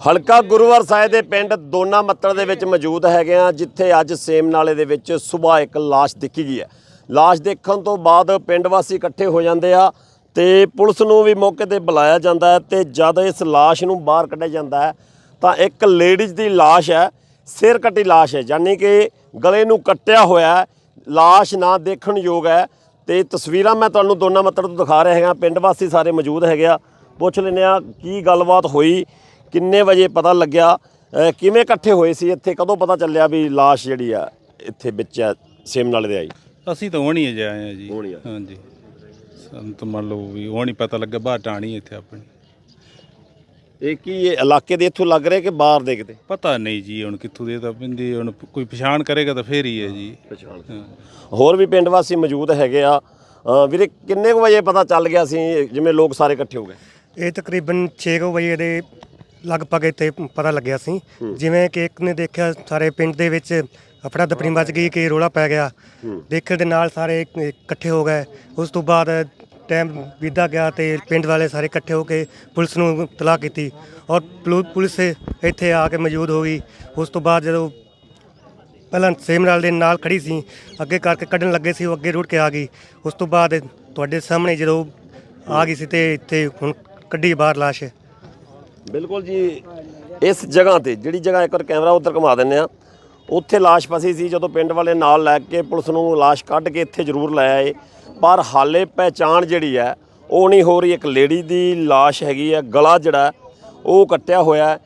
ਹਲਕਾ ਗੁਰੂਵਾਰ ਸਾਹਿਬ ਦੇ ਪਿੰਡ ਦੋਨਾ ਮੱਤੜ ਦੇ ਵਿੱਚ ਮੌਜੂਦ ਹੈਗੇ ਆ, ਜਿੱਥੇ ਅੱਜ ਸੇਮ ਨਾਲੇ ਦੇ ਵਿੱਚ ਸਵੇਰ ਇੱਕ ਲਾਸ਼ ਦੇਖੀ ਗਈ ਹੈ। ਲਾਸ਼ ਦੇਖਣ ਤੋਂ ਬਾਅਦ ਪਿੰਡ ਵਾਸੀ ਇਕੱਠੇ ਹੋ ਜਾਂਦੇ ਆ ਤੇ ਪੁਲਿਸ ਨੂੰ ਵੀ ਮੌਕੇ ਤੇ ਬੁਲਾਇਆ ਜਾਂਦਾ ਹੈ ਤੇ ਜਦ ਇਸ ਲਾਸ਼ ਨੂੰ ਬਾਹਰ ਕੱਢਿਆ ਜਾਂਦਾ ਹੈ, ਤਾਂ ਇੱਕ ਲੇਡੀਜ਼ ਦੀ ਲਾਸ਼ ਹੈ, ਸਿਰ ਕੱਟੀ ਲਾਸ਼ ਹੈ, ਯਾਨੀ ਕਿ ਗਲੇ ਨੂੰ ਕੱਟਿਆ ਹੋਇਆ ਹੈ। ਲਾਸ਼ ਨਾ ਦੇਖਣ ਯੋਗ ਹੈ ਤੇ ਤਸਵੀਰਾਂ ਮੈਂ ਤੁਹਾਨੂੰ ਦੋਨਾਂ ਮੱਤੜ ਤੋਂ ਦਿਖਾ ਰਿਹਾ ਹੈਗਾ। ਪਿੰਡ ਵਾਸੀ ਸਾਰੇ ਮੌਜੂਦ ਹੈਗੇ ਆ। ਪੁੱਛ ਲੈਂਦੇ ਆ, ਕੀ ਗੱਲਬਾਤ ਹੋਈ? ਕਿੰਨੇ ਵਜੇ ਪਤਾ ਲੱਗਿਆ ਅਹ ਕਿਵੇਂ ਇਕੱਠੇ ਹੋਏ ਸੀ ਇੱਥੇ ਕਦੋਂ ਪਤਾ ਚੱਲਿਆ ਵੀ ਲਾਸ਼ ਜਿਹੜੀ ਆ ਇੱਥੇ ਵਿੱਚ ਆ ਸੇਮ ਨਾਲੇ ਦੇ ਆਈ ਅਸੀਂ ਤਾਂ ਹੁਣ ਆਏ ਆ ਜੀ। ਹੁਣ ਹੀ ਆਏ। ਹਾਂਜੀ। ਸਾਨੂੰ ਤਾਂ ਮੰਨ ਲਓ ਵੀ ਹੁਣ ਪਤਾ ਲੱਗਾ ਬਾਹਰ ਟਾਣੀ ਇੱਥੇ ਆਪਣੀ। ਇਹ ਕੀ ਇਹ ਇਲਾਕੇ ਦੇ ਇੱਥੋਂ ਲੱਗ ਰਿਹਾ ਕਿ ਬਾਹਰ ਦੇ ਕਿਤੇ? ਪਤਾ ਨਹੀਂ ਜੀ ਹੁਣ ਕਿੱਥੋਂ ਦੇ ਤਾਂ ਪਿੰਦੀ ਹੁਣ ਕੋਈ ਪਛਾਣ ਕਰੇਗਾ ਤਾਂ ਫੇਰ ਹੀ ਹੈ ਜੀ। ਪਛਾਣ। ਹੋਰ ਵੀ ਪਿੰਡ ਵਾਸੀ ਮੌਜੂਦ ਹੈਗੇ ਆ। ਅਹ ਵੀਰੇ ਕਿੰਨੇ ਕੁ ਵਜੇ ਪਤਾ ਚੱਲ ਗਿਆ ਸੀ ਜਿਵੇਂ ਲੋਕ ਸਾਰੇ ਇਕੱਠੇ ਹੋ ਗਏ? ਇਹ ਤਕਰੀਬਨ 6 ਵਜੇ ਦੇ ਲਗਭਗ ਇੱਥੇ ਪਤਾ ਲੱਗਿਆ ਸੀ। ਜਿਵੇਂ ਕਿ ਇੱਕ ਨੇ ਦੇਖਿਆ ਸਾਰੇ ਪਿੰਡ ਦੇ ਵਿੱਚ ਅਫੜਾ ਦਫੜੀ ਮਚ ਗਈ ਕਿ ਰੋਲਾ ਪੈ ਗਿਆ। ਦੇਖਣ ਦੇ ਨਾਲ ਸਾਰੇ ਇਕ- ਇਕੱਠੇ ਹੋ ਗਏ। ਉਸ ਤੋਂ ਬਾਅਦ ਟਾਈਮ ਬੀਤਾ ਗਿਆ ਤੇ ਪਿੰਡ ਵਾਲੇ ਸਾਰੇ ਇਕੱਠੇ ਹੋ ਕੇ ਪੁਲਿਸ ਨੂੰ ਤਲਾਹ ਕੀਤੀ ਔਰ ਪੁਲੂ- ਪੁਲਿਸ ਇੱਥੇ ਆ ਕੇ ਮੌਜੂਦ ਹੋ ਗਈ। ਉਸ ਤੋਂ ਬਾਅਦ ਜਦੋਂ ਪਹਿਲਾਂ ਸੇਮ ਨਾਲ ਦੇ ਨਾਲ ਖੜੀ ਸੀ ਅੱਗੇ ਕਰਕੇ ਕੱਢਣ ਲੱਗੇ ਸੀ ਉਹ ਅੱਗੇ ਰੁੜ ਕੇ ਆ ਗਈ। ਉਸ ਤੋਂ ਬਾਅਦ ਤੁਹਾਡੇ ਸਾਹਮਣੇ ਜਦੋਂ ਆ ਗਈ ਸੀ ਤੇ ਇੱਥੇ ਹੁਣ ਕੱਢੀ ਬਾਹਰ ਲਾਸ਼। ਬਿਲਕੁਲ ਜੀ। ਇਸ ਜਗ੍ਹਾ ਤੇ, ਜਿਹੜੀ ਜਗ੍ਹਾ ਇੱਕ ਵਾਰ ਕੈਮਰਾ ਉੱਧਰ ਘੁਮਾ ਦਿੰਨੇ ਆ ਉੱਥੇ ਲਾਸ਼ ਫਸੀ ਸੀ, ਜਦੋਂ ਪਿੰਡ ਵਾਲੇ ਨਾਲ ਲੈ ਕੇ ਪੁਲਿਸ ਨੂੰ ਲਾਸ਼ ਕੱਢ ਕੇ ਇੱਥੇ ਜ਼ਰੂਰ ਲੈ ਆਏ। ਪਰ ਹਾਲੇ ਪਹਿਚਾਣ ਜਿਹੜੀ ਹੈ, ਉਹ ਨਹੀਂ ਹੋ ਰਹੀ। ਇੱਕ ਲੇਡੀ ਦੀ ਲਾਸ਼ ਹੈਗੀ ਹੈ, ਗਲਾ ਜਿਹੜਾ ਉਹ ਕੱਟਿਆ ਹੋਇਆ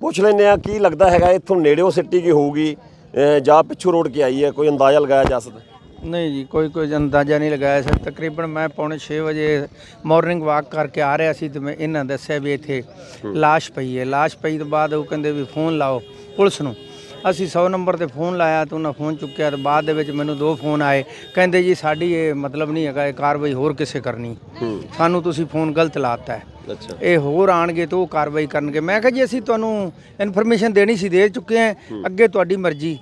ਪੁੱਛ ਲੈਂਦੇ ਆ ਕੀ ਲੱਗਦਾ ਹੈਗਾ, ਇੱਥੋਂ ਨੇੜਿਓਂ ਸਿੱਟੀ ਕੀ ਹੋਊਗੀ? ਜਾਂ ਪਿੱਛੋਂ ਰੋਡ ਕੇ ਆਈ ਹੈ, ਕੋਈ ਅੰਦਾਜ਼ਾ ਲਗਾਇਆ ਜਾ ਸਕਦਾ ਨਹੀਂ ਜੀ ਕੋਈ ਕੋਈ ਅੰਦਾਜ਼ਾ ਨਹੀਂ ਲਗਾਇਆ ਸਰ। ਤਕਰੀਬਨ ਮੈਂ ਪੌਣੇ 6 ਵਜੇ ਮਾਰਨਿੰਗ ਵਾਕ ਕਰਕੇ ਆ ਰਿਹਾ ਸੀ ਤੇ ਮੈਂ ਇਹਨਾਂ ਦੱਸਿਆ ਵੀ ਇੱਥੇ ਲਾਸ਼ ਪਈ ਹੈ। ਲਾਸ਼ ਪਈ ਤੋਂ ਬਾਅਦ ਉਹ ਕਹਿੰਦੇ ਵੀ ਫੋਨ ਲਾਓ ਪੁਲਿਸ ਨੂੰ। ਅਸੀਂ 100 ਨੰਬਰ ਤੇ ਫੋਨ ਲਾਇਆ ਤਾਂ ਉਹਨਾਂ ਫੋਨ ਚੁੱਕਿਆ ਤੇ ਬਾਅਦ ਦੇ ਵਿੱਚ ਮੈਨੂੰ ਦੋ ਫੋਨ ਆਏ। ਕਹਿੰਦੇ ਜੀ ਸਾਡੀ ਇਹ ਮਤਲਬ ਨਹੀਂ ਹੈਗਾ ਇਹ ਕਾਰਵਾਈ ਹੋਰ ਕਿਸੇ ਕਰਨੀ। ਸਾਨੂੰ ਤੁਸੀਂ ਫੋਨ ਗਲਤ ਲਾਤਾ ਹੈ। ਅੱਛਾ। ਇਹ ਹੋਰ ਆਣਗੇ ਤਾਂ ਉਹ ਕਾਰਵਾਈ ਕਰਨਗੇ। ਮੈਂ ਕਿਹਾ ਜੀ ਅਸੀਂ ਤੁਹਾਨੂੰ ਇਨਫੋਰਮੇਸ਼ਨ ਦੇਣੀ ਸੀ ਦੇ ਚੁੱਕੇ ਹਾਂ। ਅੱਗੇ ਤੁਹਾਡੀ ਮਰਜ਼ੀ।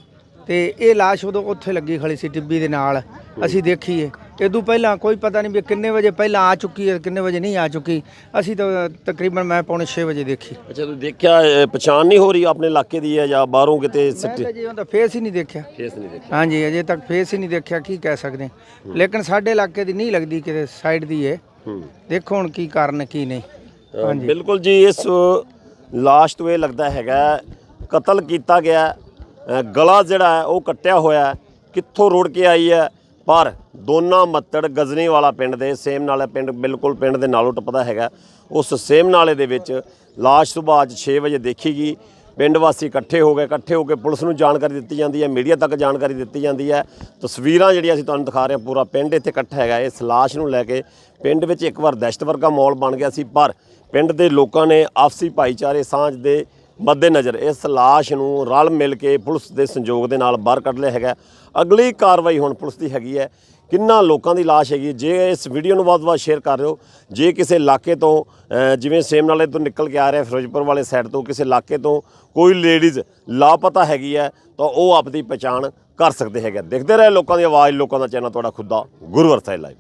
ਤੇ ਇਹ ਲਾਸ਼ ਉਦੋਂ ਉੱਥੇ ਲੱਗੀ ਖੜੀ ਸੀ ਟਿੱਬੀ ਦੇ ਨਾਲ। ਅਸੀਂ ਦੇਖੀਏ। ਇਦੋਂ ਪਹਿਲਾਂ ਕੋਈ ਪਤਾ ਨਹੀਂ ਵੀ ਕਿੰਨੇ ਵਜੇ ਪਹਿਲਾਂ ਆ ਚੁੱਕੀ ਹੈ ਕਿੰਨੇ ਵਜੇ ਨਹੀਂ ਆ ਚੁੱਕੀ। ਅਸੀਂ ਤਾਂ ਤਕਰੀਬਨ ਮੈਂ ਪੌਣੇ 6 ਵਜੇ ਦੇਖੀ। ਅੱਛਾ ਤੁਸੀਂ ਦੇਖਿਆ ਪਛਾਣ ਨਹੀਂ ਹੋ ਰਹੀ ਆਪਣੇ ਇਲਾਕੇ ਦੀ ਹੈ ਜਾਂ ਬਾਹਰੋਂ ਕਿਤੇ ਮੈਂ ਸਿੱਟੀ? ਤਾਂ ਜੀ ਉਹਦਾ ਫੇਸ ਹੀ ਨਹੀਂ ਦੇਖਿਆ। ਕੇਸ ਨਹੀਂ ਦੇਖਿਆ। ਹਾਂਜੀ ਅਜੇ ਤੱਕ ਫੇਸ ਹੀ ਨਹੀਂ ਦੇਖਿਆ ਕੀ ਕਹਿ ਸਕਦੇ। ਲੇਕਿਨ ਸਾਡੇ ਇਲਾਕੇ ਦੀ ਨਹੀਂ ਲੱਗਦੀ ਕਿਤੇ ਸਾਈਡ ਦੀ ਹੈ ਹੂੰ। ਦੇਖੋ ਹੁਣ ਕੀ ਕਾਰਨ ਕੀ ਨਹੀਂ। ਅ, ਬਿਲਕੁਲ ਜੀ ਇਸ ਲਾਸ਼ ਤੋਂ ਇਹ ਲੱਗਦਾ ਹੈਗਾ ਕਤਲ ਕੀਤਾ ਗਿਆ। ਗਲਾ ਜਿਹੜਾ ਹੈ, ਉਹ ਕੱਟਿਆ ਹੋਇਆ ਹੈ। ਕਿੱਥੋਂ ਰੁੜ ਕੇ ਆਈ ਹੈ? ਪਰ ਦੋਨਾ ਮੱਤੜ ਗਜ਼ਨੀ ਵਾਲਾ ਪਿੰਡ ਦੇ, ਸੇਮ ਨਾਲੇ ਪਿੰਡ, ਬਿਲਕੁਲ ਪਿੰਡ ਦੇ ਨਾਲੋਂ ਟੱਪਦਾ ਹੈਗਾ। ਉਸ ਸੇਮ ਨਾਲੇ ਦੇ ਵਿੱਚ ਲਾਸ਼ ਸੁਬਾਹ ਅੱਜ 6 ਵਜੇ ਦੇਖੀ ਗਈ ਪਿੰਡ ਵਾਸੀ ਇਕੱਠੇ ਹੋ ਗਏ, ਇਕੱਠੇ ਹੋ ਕੇ ਪੁਲਿਸ ਨੂੰ ਜਾਣਕਾਰੀ ਦਿੱਤੀ ਜਾਂਦੀ ਹੈ, ਮੀਡੀਆ ਤੱਕ ਜਾਣਕਾਰੀ ਦਿੱਤੀ ਜਾਂਦੀ ਹੈ। ਤਸਵੀਰਾਂ ਜਿਹੜੀਆਂ ਅਸੀਂ ਤੁਹਾਨੂੰ ਦਿਖਾ ਰਹੇ ਹਾਂ, ਪੂਰਾ ਪਿੰਡ ਇੱਥੇ ਇਕੱਠਾ ਹੈਗਾ। ਇਸ ਲਾਸ਼ ਨੂੰ ਲੈ ਕੇ ਪਿੰਡ ਵਿੱਚ ਇੱਕ ਵਾਰ ਦਹਿਸ਼ਤ ਵਰਗਾ ਮਾਹੌਲ ਬਣ ਗਿਆ ਸੀ, ਪਰ ਪਿੰਡ ਦੇ ਲੋਕਾਂ ਨੇ ਆਪਸੀ ਭਾਈਚਾਰੇ ਸਾਂਝ ਦੇ ਮੱਦੇਨਜ਼ਰ ਇਸ ਲਾਸ਼ ਨੂੰ ਰਲ ਮਿਲ ਕੇ ਪੁਲਿਸ ਦੇ ਸੰਯੋਗ ਦੇ ਨਾਲ ਬਾਹਰ ਕੱਢ ਲਿਆ ਹੈਗਾ ਅਗਲੀ ਕਾਰਵਾਈ ਹੁਣ ਪੁਲਿਸ ਦੀ ਹੈਗੀ ਹੈ। ਕਿੰਨਾ ਲੋਕਾਂ ਦੀ ਲਾਸ਼ ਹੈਗੀ ਜੇ ਇਸ ਵੀਡੀਓ ਨੂੰ ਵੱਧ-ਵੱਧ ਸ਼ੇਅਰ ਕਰ ਰਹੇ ਹੋ ਜੇ ਕਿਸੇ ਇਲਾਕੇ ਤੋਂ ਜਿਵੇਂ ਸੇਮ ਨਾਲੇ ਤੋਂ ਨਿਕਲ ਕੇ ਆ ਰਿਹਾ ਫਿਰੋਜ਼ਪੁਰ ਵਾਲੇ ਸਾਈਡ ਤੋਂ, ਕਿਸੇ ਇਲਾਕੇ ਤੋਂ ਕੋਈ ਲੇਡੀਜ਼ ਲਾਪਤਾ ਹੈਗੀ ਹੈ, ਤਾਂ ਉਹ ਆਪਦੀ ਪਛਾਣ ਕਰ ਸਕਦੇ ਹੈਗੇ ਦੇਖਦੇ ਰਹੇ ਲੋਕਾਂ ਦੀ ਆਵਾਜ਼, ਲੋਕਾਂ ਦਾ ਚੈਨਲ, ਤੁਹਾਡਾ ਖੁੱਦਾ ਦਾ ਗੁਰੂਵਰ ਸਾਹਿਬ ਲਾਈਵ